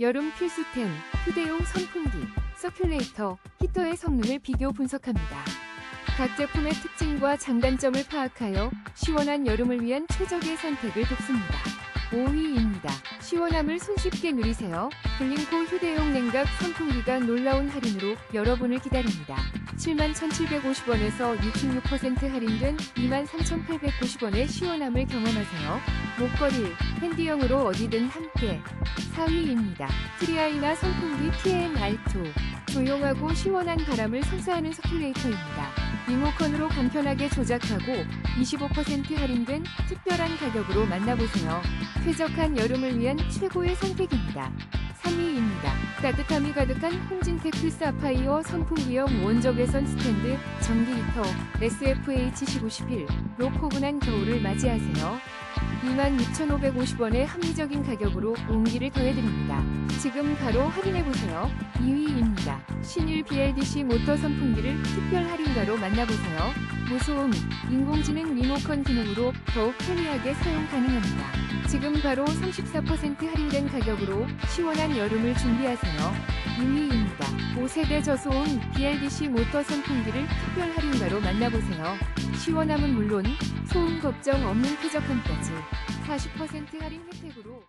여름 필수템, 휴대용 선풍기, 서큘레이터, 히터의 성능을 비교 분석합니다. 각 제품의 특징과 장단점을 파악하여 시원한 여름을 위한 최적의 선택을 돕습니다. 5위입니다. 시원함을 손쉽게 누리세요. 블링코 휴대용 냉각 선풍기가 놀라운 할인으로 여러분을 기다립니다. 71,750원에서 66% 할인된 23,890원의 시원함을 경험하세요. 목걸이, 핸디형으로 어디든 함께. 4위입니다. 트리아이나 선풍기 TN-R2. 조용하고 시원한 바람을 선사하는 서큘레이터입니다. 리모컨으로 간편하게 조작하고 25% 할인된 특별한 가격으로 만나보세요. 쾌적한 여름을 위한 최고의 선택입니다. 3위입니다. 따뜻함이 가득한 홈진테크 사파이어 선풍기형 원적외선 스탠드 전기 히터 SFH-1511로 포근한 겨울을 맞이하세요. 26,550원의 합리적인 가격으로 온기를 더해드립니다. 지금 바로 할인해보세요. 2위입니다. 신일 BLDC 모터 선풍기를 특별 할인가로 만나보세요. 무소음, 인공지능 리모컨 기능으로 더욱 편리하게 사용 가능합니다. 지금 바로 34% 할인된 가격으로 시원한 여름을 준비하세요. 2위입니다. 5세대 저소음 BLDC 모터 선풍기를 특별 할인가로 만나보세요. 시원함은 물론 소음 걱정 없는 쾌적함까지 40% 할인 혜택으로